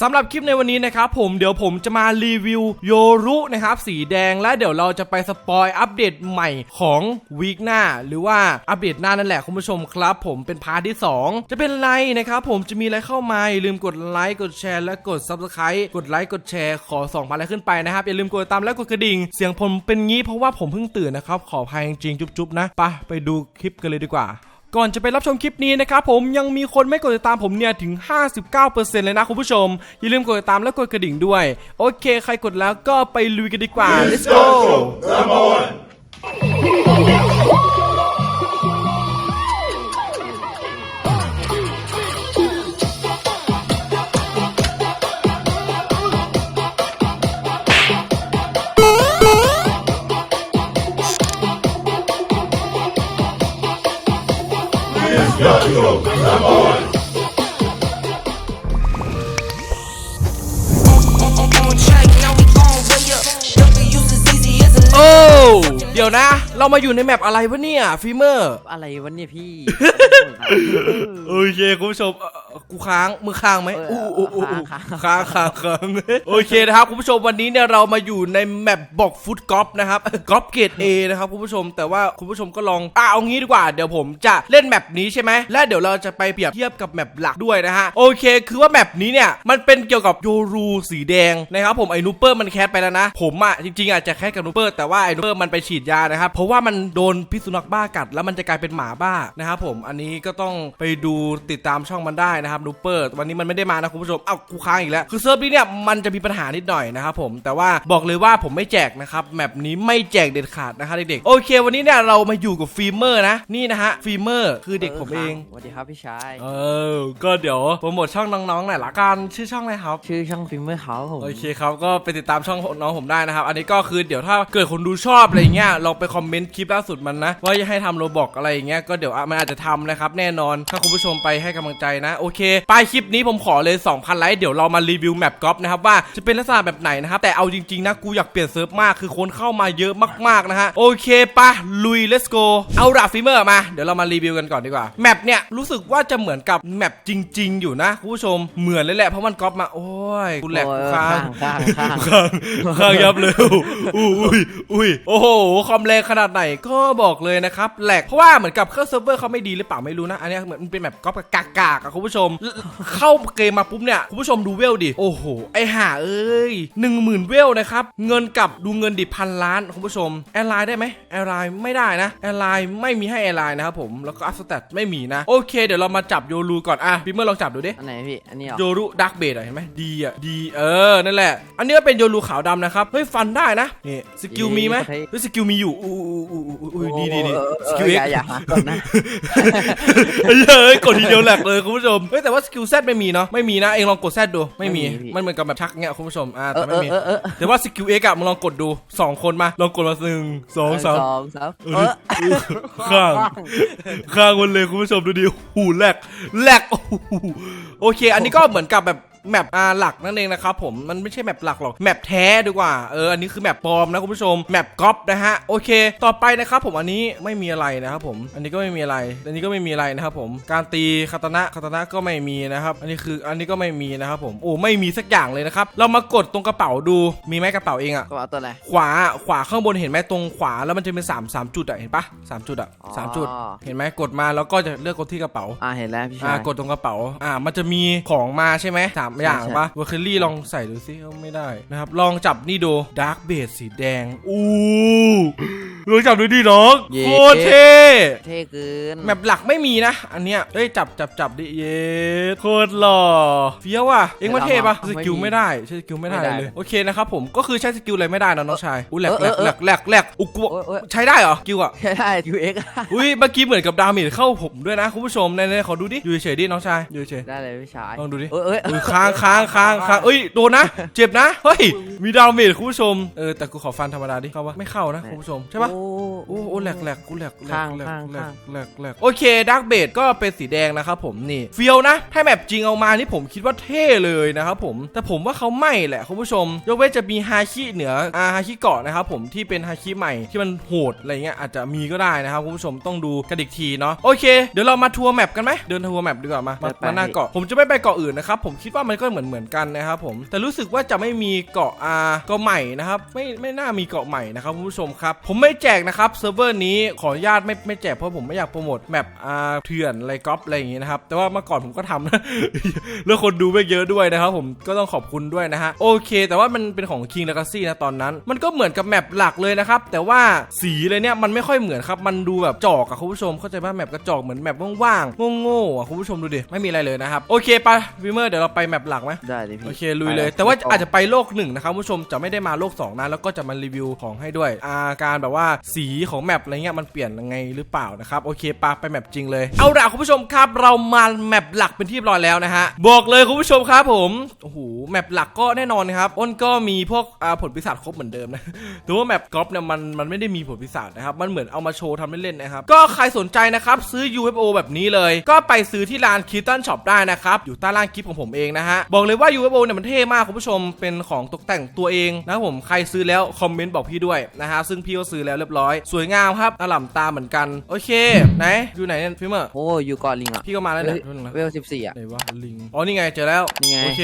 สำหรับคลิปในวันนี้นะครับผมเดี๋ยวผมจะมารีวิวโยรุนะครับสีแดงและเดี๋ยวเราจะไปสปอยอัปเดตใหม่ของวีคหน้า หรือว่าอัปเดตหน้านั่นแหละคุณผู้ชมครับ ผมเป็นพาร์ทที่ 2 จะเป็นไรนะครับผมจะมีอะไรเข้ามาอย่าลืมกดไลค์กดแชร์และกด Subscribe กดไลค์กดแชร์ขอ2พันอะไรขึ้นไปนะครับอย่าลืมกดติดตามและกดกระดิ่ง เสียงผมเป็นงี้เพราะว่าผมเพิ่งตื่นนะครับขออภัยจริงจุ๊บๆนะไปไปดูคลิปกันเลยดีกว่า ก่อนจะไปรับชมคลิปนี้นะครับผมยังมีคนไม่กดติดตามผมเนี่ยถึง 59%เลยนะคุณผู้ชม อย่าลืมกดติดตามและกดกระดิ่งด้วย โอเค ใครกดแล้วก็ไปลุยกันดีกว่า let's go on ดี๋ยวนะ เรามาอยู่ในแมปอะไรวะเนี่ยฟิเมอร์อะไรวะเนี่ยพี่ โอเคคุณผู้ชมเอ่อเอ่อกูค้างมือค้างไหมเออู้ออู้อู้อู้ค้าง ค้างค้างค้างโอเคนะครับคุณผู้ชมวันนี้เนี่ยเรามาอยู่ในแมปบอกฟุตกอล์ฟนะครับกอล์ฟเกรดเอนะครับคุณผู้ชมแต่ว่าคุณผู้ชมก็ลองอะเอางี้ดีกว่าเดี๋ยวผมจะเล่นแมปนี้ใช่ไหมและเดี๋ยวเราจะไปเปรียบเทียบกับแมปหลักด้วยนะฮะโอเค คือว่าแมปนี้เนี่ยมันเป็นเกี่ยวกับโยรูสีแดงนะครับผมไอ้นูเปอร์มันแคสไปแล้วนะ ผมอะจริงๆอะจะแคสกับนูเปอร์แต่ว่าไอ้นูเปอร์มันไปฉีดยานะครับเพราะว่ามันโดนพิษสุนัขบ้ากัด แล้วมันจะกลายเป็นหมาบ้านะครับผมอันนี้ก็ต้องไปดูติดตามช่องมันได้นะครับนูเปอร์วันนี้มันไม่ได้มานะคุณผู้ชมเอ้ากูค้างอีกแล้วคือเซิร์ฟนี้เนี่ยมันจะมีปัญหานิดหน่อยนะครับผมแต่ว่าบอกเลยว่าผมไม่แจกนะครับแมปนี้ไม่แจกเด็ดขาดนะครับเด็กๆโอเค วันนี้เนี่ยเรามาอยู่กับฟิล์มเมอร์นะนี่นะฮะฟิล์มเมอร์คือเด็กผมเองสวัสดีครับพี่ชายเออก็เดี๋ยวโปรโมทช่องน้องๆหน่อยละกันชื่อช่องอะไรครับ ชื่อช่องฟิล์มเมอร์เขาผมโอเคครับก็ไปติดตามช่องน้องผมได้นะครับ อันนี้ก็คือเดี๋ยวถ้าเกิดคนดูชอบอะไรเงี้ยลองไปคอมเมนต์คลิปล่าสุดมันนะ ว่าจะให้ทำโรบอกอะไรอย่างเงี้ยก็เดี๋ยวอะมันอาจจะทำนะครับแน่นอนถ้าคุณผู้ชมไปให้กำลังใจนะโอเคปลายคลิปนี้ผมขอเลย 2,000 ไลค์เดี๋ยวเรามารีวิวแมปกอล์ฟนะครับว่าจะเป็นลักษณะแบบไหนนะครับแต่เอาจริงๆนะกูอยากเปลี่ยนเซิร์ฟมากคือคนเข้ามาเยอะมากๆนะฮะโอเคปะลุย let's go เอาดาฟิเมอร์มาเดี๋ยวเรามารีวิวกันก่อนดีกว่าแมปเนี่ยรู้สึกว่าจะเหมือนกับแมปจริง ๆ อยู่นะคุณผู้ชมเหมือนเลยแหละเพราะมันก๊อปมาโอ้ยกูแหลกโอ้กูยค้างข้างข้างข้างข้างยับเลยอุ้ยอุ้ยโอ้โหคอมแรงขนาดไหนก็บอกเลยนะครับแหลกเพราะว่าเหมือนกับเครื่องเซิร์ฟเวอร์เขาไม่ดีหรือเปล่าไม่รู้นะอันเนี้ยเหมือนมันเป็นแบบก๊อปกากากๆอะคุณผู้ชม เข้าเกมมาปุ๊บเนี่ยคุณผู้ชมดูเวลดิโอ้โหไอห่าเอ้ยหนึ่งหมื่นเวลนะครับเงินกับดูเงินดิพันล้านคุณผู้ชมแอร์ไลน์ได้ไหมแอร์ไลน์ไม่ได้นะแอร์ไลน์ไม่มีให้แอร์ไลน์นะครับผมแล้วก็อัพสแตทไม่มีนะโอเค เดี๋ยวเรามาจับโยรูก่อนอะพี่เมื่อลองจับดูดิอันไหนพี่อันนี้เหรอโยรุดักเบดอะเห็นไหมดีอะดีเออนั่นแหละ อันนี้ก็เป็นโยรุขาวดำนะครับเฮ้ยฟันได้นะนี่สกิลมีไหมเฮ้ยสกิลมีอยู่อู้อู้อู้อู้อู้ดีดีดีเออสกิลเอเอ็อกอย่าอย่าหาก่อนนะเฮ้ยเฮ้ยกดทีเดียวแหลกเลยคุณผู้ชมเฮ้ยแต่ว่าสกิลแซดไม่มีเนาะไม่มีนะเองลองกดแซดดูไม่มีไม่มีพี่มันเหมือนกับแบบชักเงี้ยคุณผู้ชมอ่าเอแต่อไม่มีเออเออเออแต่ว่าสกิลเอ็กอะมึงลองกดดูสองคนมาลองกดมาหนึ่งสองสามสองสามเอเอออข้างข้างมันเลยคุณผู้ชมดูดิหูแหลกแหลกโอ้โหโอเค อันนี้ก็เหมือนกับแบบ แมปอ่าหลักนั่นเองนะครับผมมันไม่ใช่แมปหลักหรอกแมปแท้ดีกว่าเอออันนี้คือแมปปลอมนะคุณผู้ชมแมปก๊อปนะฮะโอเค ต่อไปนะครับผมอันนี้ไม่มีอะไรนะครับผมอันนี้ก็ไม่มีอะไร อันนี้ก็ไม่มีอะไรนะครับผมการตีคาตานะคาตานะก็ไม่มีนะครับ อันนี้คืออันนี้ก็ไม่มีนะครับผมโอ้ไม่มีสักอย่างเลยนะครับเรามากดตรงกระเป๋าดูมีไหมกระเป๋าเองอะกระเป๋าตัวอะไรขวาขวาข้างบนเห็นไหมตรงขวาแล้วมันจะเป็นสามสามจุดอะเห็นปะสามจุดอะอ๋อสามจุด เห็นไหมกดมาแล้วก็จะเลือกกดที่กระเป๋าอ่าเห็นแล้วพี่อ่าชายกดตรงกระเป๋าอ่ามันจะมีของมาใช่ไหมสามอย่างใช่ปะวอร์เคลลี่ลองใส่ดูซิเอ้าไม่ได้นะครับ ลองจับนี่ดูดาร์กเบสสีแดง อู้ ลองจับดูดิน้องโคตรเท่เท่เกินแมปหลักไม่มีนะ อันเนี้ยเอ้ยจับจับจับดิเย้โคตรหล่อเฟี้ยวว่ะเอ็งว่าเท่ปะสกิลไม่ได้ใช้สกิลไม่ได้เลยโอเคนะครับผมก็คือใช้สกิลอะไรไม่ได้นะน้องชายอุ้ยแหลกแหลกแหลกแหลกแหลกอุกวโอ้ยโอ้ยใช้ได้เหรอสกิลอะ ใช่ได้ UX อุ้ยเมื่อกี้เหมือนกับดาเมจเข้าผมด้วยนะ คุณผู้ชมในในขอดูดิ อยู่เฉยๆดิน้องชาย อยู่เฉย ได้เลยพี่ชายลองดูดิ เอ้ยเอ้ย ๆอุ้ยค้างค้างค้างค้างเอ้ยโดนนะ เจ็บนะ เฮ้ย มีดาเมจคุณผู้ชม เออ แต่กูขอฟันธรรมดาดิ เข้าปะไม่เข้านะ คุณผู้ชม ใช่ปะโอ้โอ้แหลกแหลกกูแหลกแหลกข้างแหลกข้างแหลกข้างแหลกแหลกโอเคดักเบดก็เป็นสีแดงนะครับผมนี่เฟียวนะ ถ้าแมปจริงเอามานี่ผมคิดว่าเท่เลยนะครับผมแต่ผมว่าเขาไม่แหละคุณผู้ชม ยกเว้นจะมีฮาคิเหนืออาฮาคิเกาะนะครับผมที่เป็นฮาคิใหม่ที่มันโหดอะไรเงี้ยอาจจะมีก็ได้นะครับคุณผู้ชมต้องดูกันอีกทีเนาะโอเคเดี๋ยวเรามาทัวร์แมปกันไหมเดินทัวร์แมปดีกว่ามามามาหน้าเกาะผมจะไม่ไปเกาะอื่นนะครับผมคิดว่ามันก็เหมือนเหมือนกันนะครับผมแต่รู้สึกว่าจะไม่มีเกาะอาเกาะใหม่นะครับไม่ไม่น่ามีเกาะใหม่นะครับคุณผู้ชมครับผมไม่แจกนะครับเซิร์ฟเวอร์นี้ขออนุญาตไม่ไม่แจกเพราะผมไม่อยากโปรโมทแมปอาเถื่อนอะไรก๊อปอะไรอย่างงี้นะครับแต่ว่าเมื่อก่อนผมก็ทำนะแล้วคนดูไม่เยอะด้วยนะครับผมก็ต้องขอบคุณด้วยนะฮะโอเค แต่ว่ามันเป็นของ King Legacy นะตอนนั้น มันก็เหมือนกับแมปหลักเลยนะครับแต่ว่าสีเลยเนี่ยมันไม่ค่อยเหมือนครับมันดูแบบจอกอะคุณผู้ชมเข้าใจป่ะแมปกระจอกเหมือนแมปว่างๆโง่ๆอะคุณผู้ชมดูดิไม่มีอะไรเลยนะครับโอเคปะวิเมอร์เดี๋ยวเราไปแมปหลักไหมได้เลยพี่โอเคลุยเลย แต่ว่าอาจจะไปโลกหนึ่งนะครับคุณผู้ชมจะไม่ได้มาโลก2นะแล้วก็จะมารีวิวของให้ด้วยอาการแบบว่าสีของแมปอะไรเงี้ยมันเปลี่ยนยังไงหรือเปล่านะครับโอเคปะไปแมปจริงเลยเอาล่ะคุณผู้ชมครับ เรามาแมปหลักเป็นที่เรียบร้อยแล้วนะฮะบอกเลยคุณผู้ชมครับผมโอ้โหแมปหลักก็แน่นอนนะครับอ้นก็มีพวกผลปีศาจครบเหมือนเดิมนะแต่ว่าแมปกรอล์ฟเนี่ยมันมันไม่ได้มีผลปีศาจนะครับมันเหมือนเอามาโชว์ทำเล่นๆนะครับก็ใครสนใจนะครับซื้อ UFO แบบนี้เลย ก็ไปซื้อที่ร้านคิตตันช็อปได้นะครับอยู่ใต้ล่างคลิปของผมเองนะฮะบอกเลยว่า UFO เนี่ยมันเท่มากคุณผู้ชมเป็นของตกแต่งตัวเองนะผมใครซื้อแล้วคอมเมนต์บอกพี่ด้วยนะฮะซึ่งพี่ก็ซื้อแล้วเรียบร้อย สวยงามครับอล่ำตาเหมือนกัน โอเค ไหน อยู่ไหนเนี่ยฟิล์มเมอร์โอ้อยู่เกาะลิงอะพี่ก็มาแล้วเนี่ยแป๊บนึงนะ เวลสิบสี่อะ ไหนวะลิง อ๋อ นี่ไงเจอแล้ว นี่ไง โอเค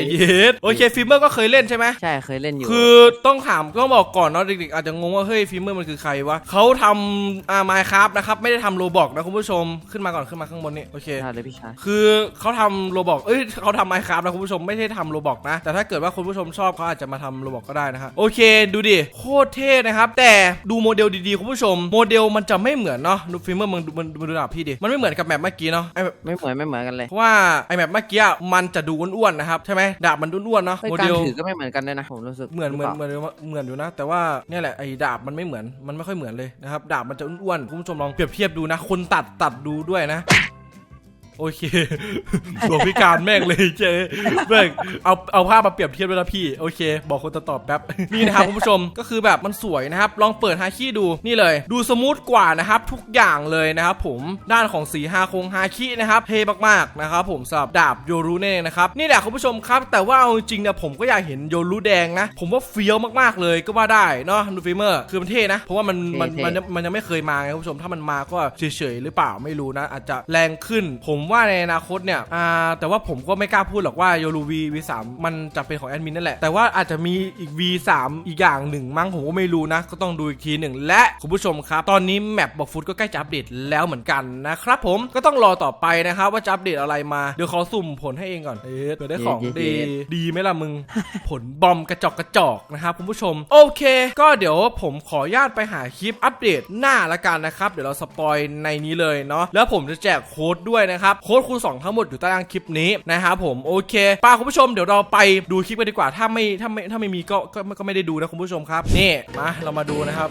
โอเคเยสโอเค ฟิล์มเมอร์ก็เคยเล่นใช่ไหม ใช่เคยเล่นอยู่ คือต้องถามต้องบอกก่อนเนาะเด็กๆอาจจะงงว่า เฮ้ยฟิล์มเมอร์มันคือใครวะเขาทำอ่าไมค์ครับนะครับ ไม่ได้ทำโรบอกนะคุณผู้ชมขึ้นมาก่อนขึ้นมาข้างบนนี่ โอเคได้เลยพี่ชาย คือเขาทำโรบอกเอ้ยเขาทำไมค์ครับนะคุณผู้ชมไม่ได้ทำโรบอกนะ แต่ถ้าเกิดว่าคุณผู้ชมชอบเขาอาจจะมาทำโรบอกก็ได้นะฮะโอเค ดูดิโคตรเท่นะครับ แต่ดูโมเดลดีๆคุณผู้ชมโมเดลมันจะไม่เหมือนเนาะดูฟิล์มเมอร์มึงดูมันดูดาบพี่ดิมันไม่เหมือนกับแมปเมื่อกี้เนาะไอแบบไม่เหมือนไม่เหมือนกันเลยเพราะว่าไอแมปเมื่อกี้มันจะดูอ้วนๆนะครับใช่ไหมดาบมันอ้วนๆเนาะเฮ้ยโมกาเดรลถือก็ไม่เหมือนกันเลยนะผมรู้สึกเหมือนเหมือนรืเหมือนเหมือนอยู่นะ แต่ว่าเนี่ยแหละไอ้ดาบมันไม่เหมือนมันไม่ค่อยเหมือนเลยนะครับดาบมันจะอ้วนๆคุณผู้ชมลองเปรียบเทียบดูนะ คนตัดตัดดูด้วยนะ โอเคตัวพิการแม่งเลยเจ๊แม่งเอาเอาภาพมาเปรียบเทียบด้วยนะพี่โอเค บอกคนตัดต่อแป๊บนี่นะครับคุณผู้ชมก็คือแบบมันสวยนะครับ ลองเปิดฮาคิดูนี่เลย ดูสมูทกว่านะครับ ทุกอย่างเลยนะครับผมด้านของสีฮาคงฮาคินะครับเท่มากๆนะครับผมสำหรับดาบโยรุเน่นะครับนี่แหละคุณผู้ชมครับ แต่ว่าเอาจริงๆเนี่ยผมก็อยากเห็นโยรุแดงนะ ผมว่าเฟี้ยวมากๆเลยก็ว่าได้เนาะดูฟิเมอร์คือมันเท่นะเพราะว่ามันมันมันยังมันยังไม่เคยมาไงคุณผู้ชมถ้ามันมาก็เฉยๆหรือเปล่าไม่รู้นะ อาจจะแรงขึ้นผมว่าในอนาคตเนี่ยอ่าแต่ว่าผมก็ไม่กล้าพูดหรอกว่าโยรูวีวีสามมันจะเป็นของแอดมินนั่นแหละ แต่ว่าอาจจะมีอีก V3 อีกอย่างหนึ่งมั้งผมก็ไม่รู้นะ ก็ต้องดูอีกทีหนึ่งและคุณผู้ชมครับ ตอนนี้แมปบอกฟุตก็ใกล้จะอัปเดตแล้วเหมือนกันนะครับผมก็ต้องรอต่อไปนะครับว่าจะอัปเดตอะไรมา เดี๋ยวขอสุ่มผลให้เองก่อนเอ๊ะเผื่อได้ของดีดีไหมล่ะมึง ผลบอมกระจอกกระจอกนะครับคุณผู้ชม โอเค ก็เดี๋ยวผมขออนุญาตไปหาคลิปอัปเดตหน้าละกันนะครับ เดี๋ยวเราสปอยในนี้เลยเนาะแล้วผมจะแจกโค้ดด้วยนะครับโค้ดคูณสองทั้งหมดอยู่ใต้ล่างคลิปนี้นะครับผมโอเคป้าคุณผู้ชมเดี๋ยวเราไปดูคลิปกันดีกว่าถ้าไม่ถ้าไม่ถ้าไม่มีก็ก็ก็ไม่ได้ดูนะคุณผู้ชมครับนี่มาเรามาดูนะครับ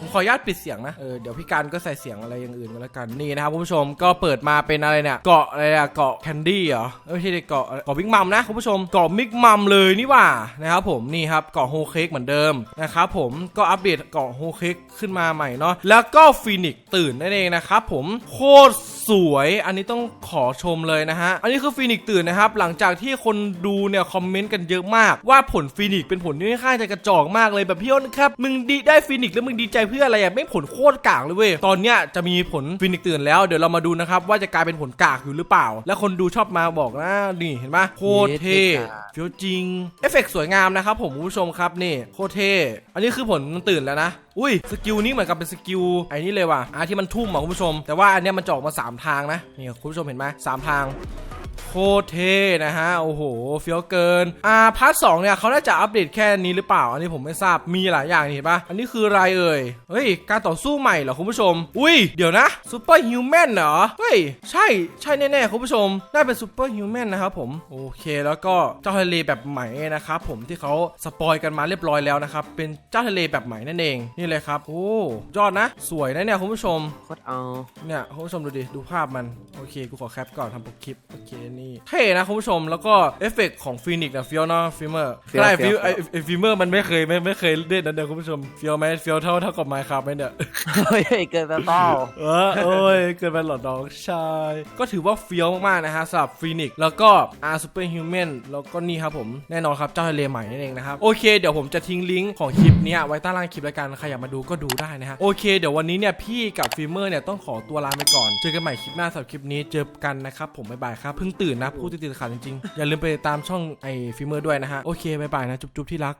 ผมขออนุญาตปิดเสียงนะ เออเดี๋ยวพี่การก็ใส่เสียงอะไรอย่างอื่นก็แล้วกันนี่นะครับคุณผู้ชมก็เปิดมาเป็นอะไรเนี่ยเกาะอะไรอะเกาะแคนดี้เหรอไม่ใช่เกาะเกาะบิ๊กมัมนะคุณผู้ชมเกาะบิ๊กมัมเลยนี่หว่านะครับผมนี่ครับเกาะโฮเค้กเหมือนเดิมนะครับผมก็อัปเดตเกาะโฮเค้กขึ้นมาใหม่เนาะแล้วก็ฟีนิกตื่นนั่นเองนะครับผมโคตร สวย อันนี้ต้องขอชมเลยนะฮะ อันนี้คือฟีนิกซ์ตื่นนะครับ หลังจากที่คนดูเนี่ยคอมเมนต์กันเยอะมาก ว่าผลฟีนิกซ์เป็นผลที่ค่อนข้างจะกระจอกมากเลยแบบพี่อ้นครับ มึงดีได้ฟีนิกซ์แล้วมึงดีใจเพื่ออะไรอะไม่ผลโคตรกากเลยเว้ย ตอนเนี้ยจะมีผลฟีนิกซ์ตื่นแล้วเดี๋ยวเรามาดูนะครับว่าจะกลายเป็นผลกากอยู่หรือเปล่า แล้วคนดูชอบมาบอกนะนี่เห็นปะโคตรเท่เฟี้ยวจริงเอฟเฟกต์สวยงามนะครับผมคุณผู้ชมครับนี่โคตรเท่อันนี้คือผลมันตื่นแล้วนะ อุ้ยสกิลนี้เหมือนกับเป็นสกิลไอ้นี่เลยว่ะอะที่มันทุ่มอะคุณผู้ชม แต่ว่าอันเนี้ยมันจะออกมาสามทางนะนี่คุณผู้ชมเห็นไหมสามทาง ตรเท่นะฮะ โอ้โห เฟี้ยวเกิน อ่า พาร์ทสองเนี่ยเขาน่าจะอัปเดตแค่นี้หรือเปล่า อันนี้ผมไม่ทราบ มีหลายอย่างนี่เห็นปะอันนี้คืออะไรเอ่ย เฮ้ย การต่อสู้ใหม่เหรอคุณผู้ชม อุ้ย เดี๋ยวนะซูเปอร์ฮิวแมนเหรอ เฮ้ย ใช่ ใช่แน่ๆคุณผู้ชมน่าเป็นซูเปอร์ฮิวแมนนะครับผม โอเค แล้วก็เจ้าทะเลแบบใหม่นะครับผมที่เขาสปอยกันมาเรียบร้อยแล้วนะครับ เป็นเจ้าทะเลแบบใหม่นั่นเอง นี่เลยครับ โอ้ ยอดนะ สวยนะเนี่ยคุณผู้ชมโคตรเอา เนี่ยคุณผู้ชมดูดิ ดูภาพมัน โอเค กูขอแคปก่อนทำปกคลิป โอเคนี่เท่นะคุณผู้ชมแล้วก็เอฟเฟกต์ของฟีนิกซ์นะเฟียวเนาะฟิเมอร์ใช่ฟิวไอไอ้ฟิเมอร์มันไม่เคยไม่ไม่เคยเล่นนะเดี๋ยวคุณผู้ชมเฟียวไหมเฟียวเท่าเท่ากับไมค์ครับไหมเนี่ยเฮ้ยเกินไปเปล่าเออโอ้ยเกินไปหลอดน้องชายก็ถือว่าเฟี้ยวมากๆนะฮะสำหรับฟีนิกแล้วก็อาร์ซูเปอร์ฮิวแมนแล้วก็นี่ครับผมแน่นอนครับเจ้าทะเลใหม่นั่นเองนะครับโอเคเดี๋ยวผมจะทิ้งลิงก์ของคลิปเนี้ยไว้ใต้ล่างคลิปแล้วกันใครอยากมาดูก็ดูได้นะฮะโอเคเดี๋ยววันนี้เนี่ยพี่กับฟิล์มเมอร์เนี่ยต้องขอตัวลาไปก่อนเจอกันใหม่คลิปหน้าสำหรับคลิปนี้เจอกันนะครับผมบ๊ายบายครับเพิ่งตื่นนะพูดติดๆขัดจริงๆ อย่าลืมไปตามช่องไอ้ฟิเมอร์ด้วยนะฮะ โอเคบายบายนะ จุ๊บๆที่รัก